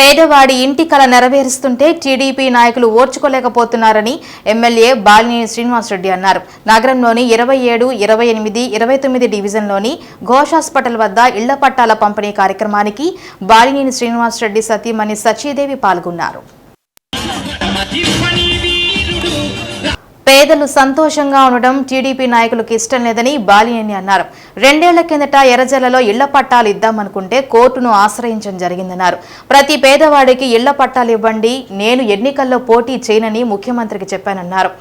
పేదవాడి ఇంటి కల నెరవేరుస్తుంటే టీడీపీ నాయకులు ఓర్చుకోలేకపోతున్నారని ఎమ్మెల్యే బాలినేని శ్రీనివాసరెడ్డి అన్నారు. నగరంలోని ఇరవై ఏడు ఇరవై ఎనిమిది ఇరవై తొమ్మిది డివిజన్లోని ఘోష్ హాస్పిటల్ వద్ద ఇళ్ళ పట్టాల పంపిణీ కార్యక్రమానికి బాలినేని శ్రీనివాసరెడ్డి సతీమణి సచీదేవి పాల్గొన్నారు. పేదలు సంతోషంగా ఉండడం టీడీపీ నాయకులకు ఇష్టం లేదని బాలినేని అన్నారు. రెండేళ్ళ కిందట ఎర్రజల్లలో ఇళ్ళ పట్టాలు ఇద్దామనుకుంటే కోర్టును ఆశ్రయించడం జరిగిందన్నారు. ప్రతి పేదవాడికి ఇళ్ళ పట్టాలు ఇవ్వండి నేను ఎన్నికల్లో పోటీ చేయనని ముఖ్యమంత్రికి చెప్పానన్నారు.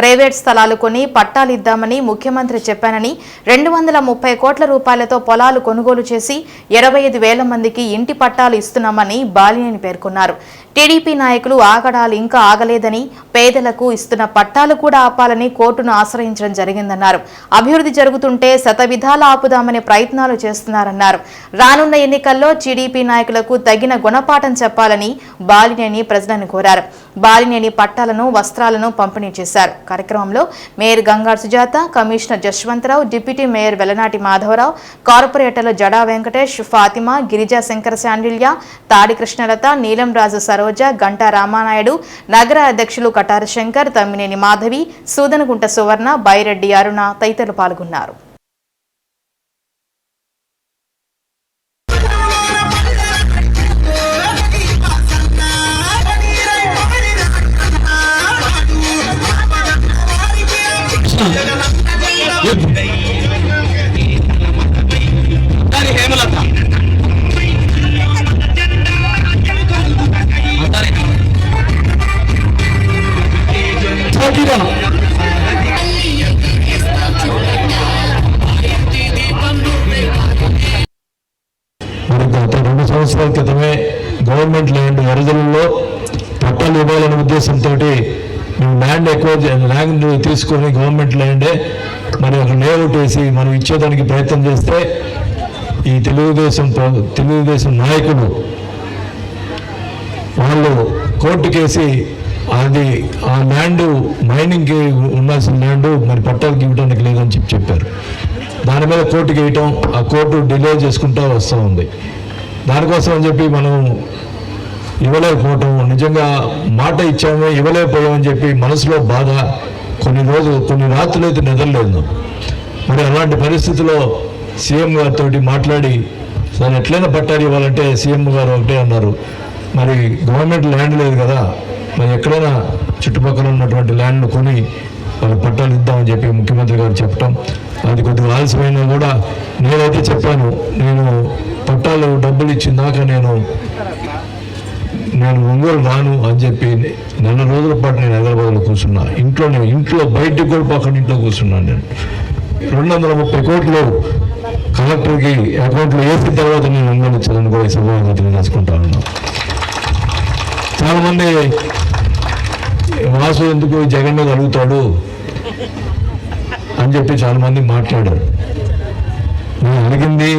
ప్రైవేట్ స్థలాలు కొని పట్టాలు ఇద్దామని ముఖ్యమంత్రి చెప్పానని రెండు వందల ముప్పై కోట్ల రూపాయలతో పొలాలు కొనుగోలు చేసి ఇరవై ఐదు వేల మందికి ఇంటి పట్టాలు ఇస్తున్నామని బాలినేని పేర్కొన్నారు. టీడీపీ నాయకులు ఆగడాలు ఇంకా ఆగలేదని పేదలకు ఇస్తున్న పట్టాలు కూడా ఆపాలని కోర్టును ఆశ్రయించడం జరిగిందన్నారు. అభివృద్ధి జరుగుతుంటే శతవిధాలు ఆపుదామనే ప్రయత్నాలు చేస్తున్నారన్నారు. రానున్న ఎన్నికల్లో టీడీపీ నాయకులకు తగిన గుణపాఠం చెప్పాలని బాలినేని ప్రజలను కోరారు. బాలినేని పట్టాలను వస్త్రాలను పంపిణీ చేశారు. కార్యక్రమంలో mayor Gangar Sujatha commissioner Jaswantharao deputy mayor Velanati Madhavarao కార్పొరేటర్లు జడా వెంకటేష్ ఫాతిమా గిరిజా శంకర శాండిల్య తాడి కృష్ణలత నీలం రాజు సరోజ గంటా రామానాయుడు నగర అధ్యక్షులు కటార శంకర్ తమ్మినేని మాధవి సూదనగుంట సువర్ణ బైరెడ్డి అరుణ తదితరులు పాల్గొన్నారు. దాని మరి గత రెండు సంవత్సరాల క్రితమే గవర్నమెంట్ ల్యాండ్ వరదలలో పట్టాలు ఇవ్వాలనే ఉద్దేశంతో మేము ల్యాండ్ ఎక్కువ ల్యాండ్ తీసుకొని గవర్నమెంట్ ల్యాండే మరి ఒక లేఅవుట్ వేసి మనం ఇచ్చేదానికి ప్రయత్నం చేస్తే ఈ తెలుగుదేశం తెలుగుదేశం నాయకులు వాళ్ళు కోర్టుకేసి అది ఆ ల్యాండ్ మైనింగ్కి ఉండాల్సిన ల్యాండ్ మరి పట్టాలకి ఇవ్వడానికి లేదని చెప్పి చెప్పారు. దాని మీద కోర్టుకి వేయటం ఆ కోర్టు డిలే చేసుకుంటూ వస్తూ ఉంది. దానికోసం అని చెప్పి మనం ఇవ్వలేకపోవటం నిజంగా మాట ఇచ్చాము ఇవ్వలేకపోయామని చెప్పి మనసులో బాధ కొన్ని రోజులు కొన్ని రాత్రులు అయితే నిద్రలేదు మరి అలాంటి పరిస్థితిలో సీఎం గారితో మాట్లాడి దాన్ని ఎట్లయినా పట్టాలు ఇవ్వాలంటే సీఎం గారు ఒకటే అన్నారు. మరి గవర్నమెంట్ ల్యాండ్ లేదు కదా మరి ఎక్కడైనా చుట్టుపక్కల ఉన్నటువంటి ల్యాండ్ను కొని వాళ్ళ పట్టాలు ఇద్దామని చెప్పి ముఖ్యమంత్రి గారు చెప్పటం అది కొద్దిగా ఆలస్యమైనా కూడా నేనైతే చెప్పాను. నేను పట్టాలు డబ్బులు ఇచ్చిందాక నేను నేను ఒంగోలు రాను అని చెప్పి నెల రోజుల పాటు నేను హైదరాబాద్లో కూర్చున్నా. ఇంట్లోనే ఇంట్లో బయటకు కూడా పక్కన ఇంట్లో కూర్చున్నాను నేను. రెండు వందల ముప్పై కోట్లు కలెక్టర్కి అకౌంట్లో వేసిన తర్వాత నేను ఒంగోలు ఇచ్చానని కూడా ఈ నేను తెలియజేసుకుంటా ఉన్నాను. చాలామంది వాసు ఎందుకు జగన్ మీద అడుగుతాడు? అని చెప్పి చాలామంది మాట్లాడారు. నేను అడిగింది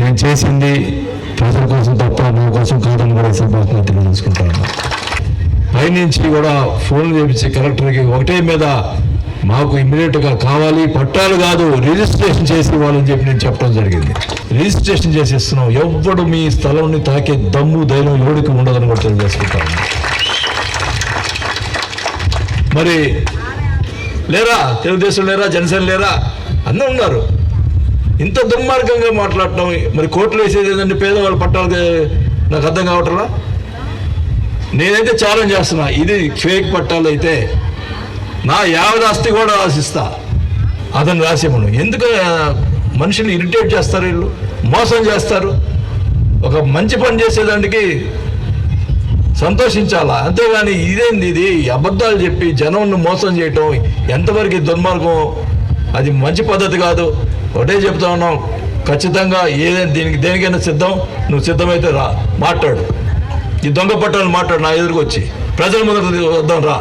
నేను చేసింది ప్రజల కోసం తప్ప నా కోసం కాదని కూడా సభాత్మ తెలియజేసుకుంటాను. పైనుంచి కూడా ఫోన్లు చేపించి కలెక్టర్కి ఒకటే మీద మాకు ఇమ్మీడియట్గా కావాలి పట్టాలు కాదు రిజిస్ట్రేషన్ చేసి ఇవ్వాలని చెప్పి నేను చెప్పడం జరిగింది. రిజిస్ట్రేషన్ చేసి ఇస్తున్నాం. ఎవ్వడు మీ స్థలంని తాకే దమ్ము ధైర్యం ఎవడికి ఉండదని కూడా తెలియజేసుకుంటాను. మరి లేరా? తెలుగుదేశం లేరా? జనసేన లేరా? అందరూ ఉన్నారు. ఇంత దుర్మార్గంగా మాట్లాడటం మరి కోర్టులు వేసేది ఏంటంటే పేదవాళ్ళ నాకు అర్థం కావట్లా నేనైతే ఛాలెంజ్ చేస్తున్నా ఇది ఫేక్ పట్టాలు అయితే నా యావద ఆస్తి కూడా ఆశిస్తా. అతను రాసేమను ఎందుకు మనుషులు ఇరిటేట్ చేస్తారు వీళ్ళు? మోసం చేస్తారు. ఒక మంచి పని చేసేదానికి సంతోషించాలా? అంతేగాని ఇదేంది ఇది? అబద్ధాలు చెప్పి జనంను మోసం చేయటం ఎంతవరకు దుర్మార్గం? అది మంచి పద్ధతి కాదు. ఒకటే చెప్తా ఉన్నాం. ఖచ్చితంగా ఏదైనా దీనికి దేనికైనా సిద్ధం? నువ్వు సిద్ధమైతే రా. మాట్లాడు. ఈ దొంగ పట్టాలు మాట్లాడు. నా ఎదురుకొచ్చి ప్రజల ముందు వద్దాం రా.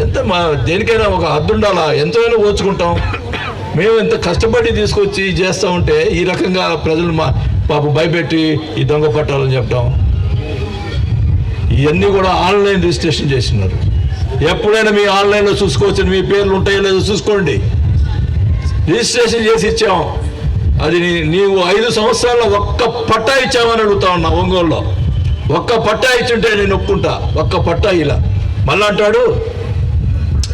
ఎంత మా దేనికైనా ఒక హద్దు ఉండాలా? ఎంతైనా ఓచుకుంటాం. మేము ఎంత కష్టపడి తీసుకొచ్చి చేస్తూ ఉంటే ఈ రకంగా ప్రజలు మా పాప భయపెట్టి ఈ దొంగ పట్టాలని చెప్పడం ఇవన్నీ కూడా ఆన్లైన్ రిజిస్ట్రేషన్ చేసినారు. ఎప్పుడైనా మీ ఆన్లైన్లో చూసుకోవచ్చు మీ పేర్లు ఉంటాయో లేదో చూసుకోండి. రిజిస్ట్రేషన్ చేసి ఇచ్చాం. అది నీవు ఐదు సంవత్సరాల్లో ఒక్క పట్టా ఇచ్చామని అడుగుతా ఉన్నా ఒంగోలులో. ఒక్క పట్టా ఇచ్చుంటే నేను ఒప్పుకుంటా. ఒక్క పట్టా ఇలా. మళ్ళా అంటాడు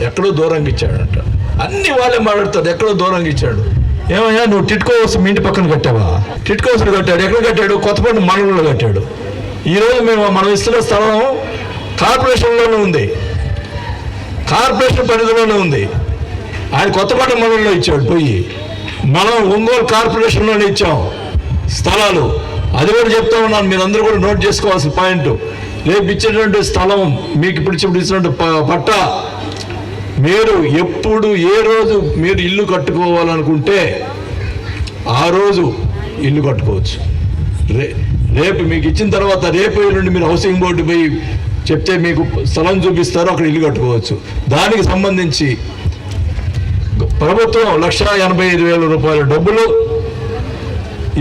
ఎక్కడో దూరంగా ఇచ్చాడంట అన్ని వాళ్ళే మాట్లాడతారు ఎక్కడో దూరంగా ఇచ్చాడు. ఏమయ్యా నువ్వు టిట్కో హౌస్ మీ ఇంటి పక్కన కట్టావా? టిట్కో హౌస్ కట్టాడు ఎక్కడ కట్టాడు? కొత్తపల్లి మండలంలో కట్టాడు. ఈరోజు మేము మనం ఇస్తున్న స్థలం కార్పొరేషన్లోనే ఉంది. కార్పొరేషన్ పరిధిలోనే ఉంది. ఆయన కొత్తపల్లి మండలంలో ఇచ్చాడు పోయి. మనం ఒంగోలు కార్పొరేషన్లోనే ఇచ్చాం స్థలాలు. అది కూడా చెప్తా ఉన్నాను మీరు అందరూ కూడా నోట్ చేసుకోవాల్సిన పాయింట్. రేపు ఇచ్చినటువంటి స్థలం మీకు ఇప్పుడు ఇప్పుడు ఇచ్చినటువంటి ప- మీరు ఎప్పుడు ఏ రోజు మీరు ఇల్లు కట్టుకోవాలనుకుంటే ఆ రోజు ఇల్లు కట్టుకోవచ్చు. రే రేపు మీకు ఇచ్చిన తర్వాత రేపు నుండి మీరు హౌసింగ్ బోర్డు పోయి చెప్తే మీకు స్థలం చూపిస్తారు అక్కడ ఇల్లు కట్టుకోవచ్చు. దానికి సంబంధించి ప్రభుత్వం లక్ష ఎనభై ఐదు వేల రూపాయల డబ్బులు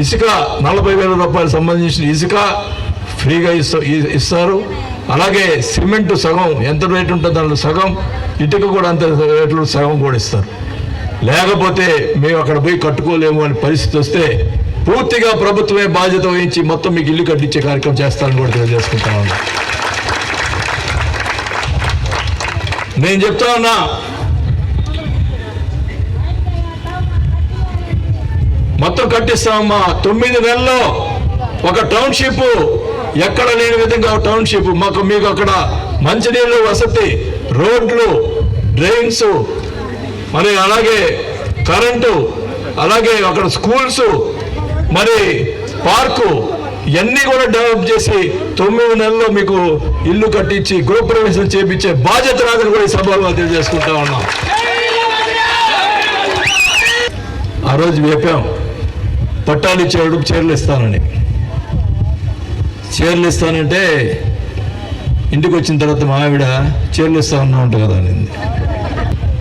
ఇసుక నలభై వేల రూపాయలు సంబంధించిన ఇసుక ఫ్రీగా ఇస్తారు. అలాగే సిమెంట్ సగం ఎంత రేటు ఉంటుందో దాంట్లో సగం ఇటుక కూడా అంత రేట్లు సగం కూడా ఇస్తారు. లేకపోతే మేము అక్కడ పోయి కట్టుకోలేము అనే పరిస్థితి వస్తే పూర్తిగా ప్రభుత్వమే బాధ్యత వహించి మొత్తం మీకు ఇల్లు కట్టించే కార్యక్రమం చేస్తానని కూడా తెలియజేసుకుంటా ఉన్నా. నేను చెప్తా ఉన్నా మొత్తం కట్టిస్తామమ్మా. తొమ్మిది నెలల్లో ఒక టౌన్షిప్ ఎక్కడ లేని విధంగా టౌన్షిప్. మాకు మీకు అక్కడ మంచినీళ్ళు వసతి రోడ్లు డ్రైన్స్ మరి అలాగే కరెంటు అలాగే అక్కడ స్కూల్స్ మరి పార్కు ఇవన్నీ కూడా డెవలప్ చేసి తొమ్మిది నెలల్లో మీకు ఇల్లు కట్టించి గృహప్రవేశం చేపించే బాధ్యత రాదని కూడా ఈ సభలో తెలియజేసుకుంటా ఉన్నాం. ఆ రోజు వేపాం పట్టాలు ఇచ్చేవాడు చీరలు ఇస్తానని. చీరలు ఇస్తానంటే ఇంటికి వచ్చిన తర్వాత మా ఆవిడ చీరలు ఇస్తా ఉన్నా ఉంటా కదా అనింది.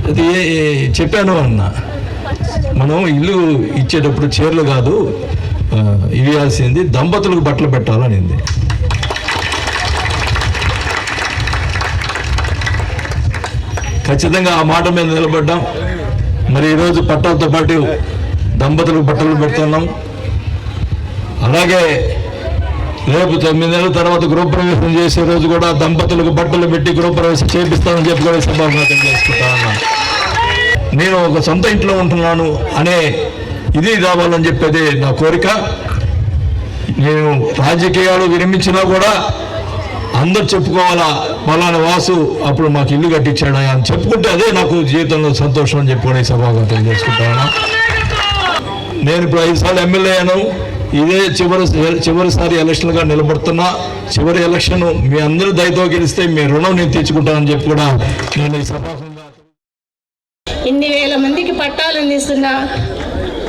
అది ఏ- చెప్పాను అన్న మనం ఇల్లు ఇచ్చేటప్పుడు చీరలు కాదు ఇవ్వాల్సింది దంపతులకు బట్టలు పెట్టాలనింది. ఖచ్చితంగా ఆ మాట మీద నిలబడ్డాం. మరి ఈరోజు పట్టాలతో పాటు దంపతులకు బట్టలు పెడుతున్నాం. అలాగే రేపు తొమ్మిది నెలల తర్వాత గృహప్రవేశం చేసే రోజు కూడా దంపతులకు బట్టలు పెట్టి గృహప్రవేశం చేపిస్తానని చెప్పి కూడా సభాగా తెలియజేసుకుంటా నేను ఒక సొంత ఇంట్లో ఉంటున్నాను అనే ఇది రావాలని చెప్పేది నా కోరిక. నేను రాజకీయాలు విరమించినా కూడా అందరు చెప్పుకోవాలా పలానా వాసు అప్పుడు మాకు ఇల్లు కట్టించాడు అని చెప్పుకుంటే అదే నాకు జీవితంలో సంతోషం అని చెప్పుకొని కూడా ఈ సభాగా తెలియజేసుకుంటాను నేను ఇప్పుడు ఐదు సార్లు ఎమ్మెల్యే అయ్యాను. ఇదే చివరి చివరిసారి ఎలక్షన్గా నిలబడుతున్నా. చివరి ఎలక్షన్ మీ అందరూ దయతో గెలిస్తే మీ రుణం నేను తీర్చుకుంటానని చెప్పి కూడా నేను ఈ సభాగా ఇన్ని వేల మందికి పట్టాలు అందిస్తున్నా.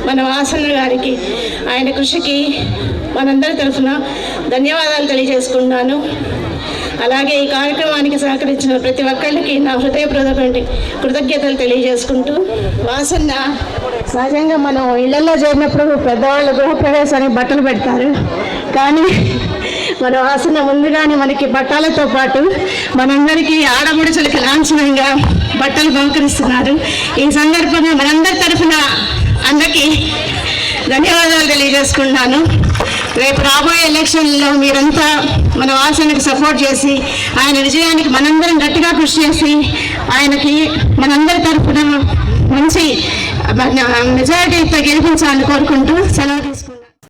మన వాసన్న గారికి ఆయన కృషికి మనందరి తరఫున ధన్యవాదాలు తెలియజేసుకున్నాను అలాగే ఈ కార్యక్రమానికి సహకరించిన ప్రతి ఒక్కరికి నా హృదయపూర్వకమైన కృతజ్ఞతలు తెలియజేసుకుంటూ వాసన్న సహజంగా మనం ఇళ్ళలో చేరినప్పుడు పెద్దవాళ్ళు గృహప్రవేశానికి బట్టలు పెడతారు. కానీ మన వాసన ముందుగానే మనకి బట్టలతో పాటు మనందరికీ ఆడముడుచులకి లాంఛనంగా బట్టలు బహుకరిస్తున్నారు. ఈ సందర్భంగా మనందరి తరఫున అందరికీ ధన్యవాదాలు తెలియజేసుకుంటున్నాను. రేపు రాబోయే ఎలక్షన్లో మీరంతా మన వాసనకి సపోర్ట్ చేసి ఆయన విజయానికి మనందరం గట్టిగా కృషి చేసి ఆయనకి మనందరి తరఫున మంచి మెజారిటీతో గెలిపించాలని కోరుకుంటూ సెలవు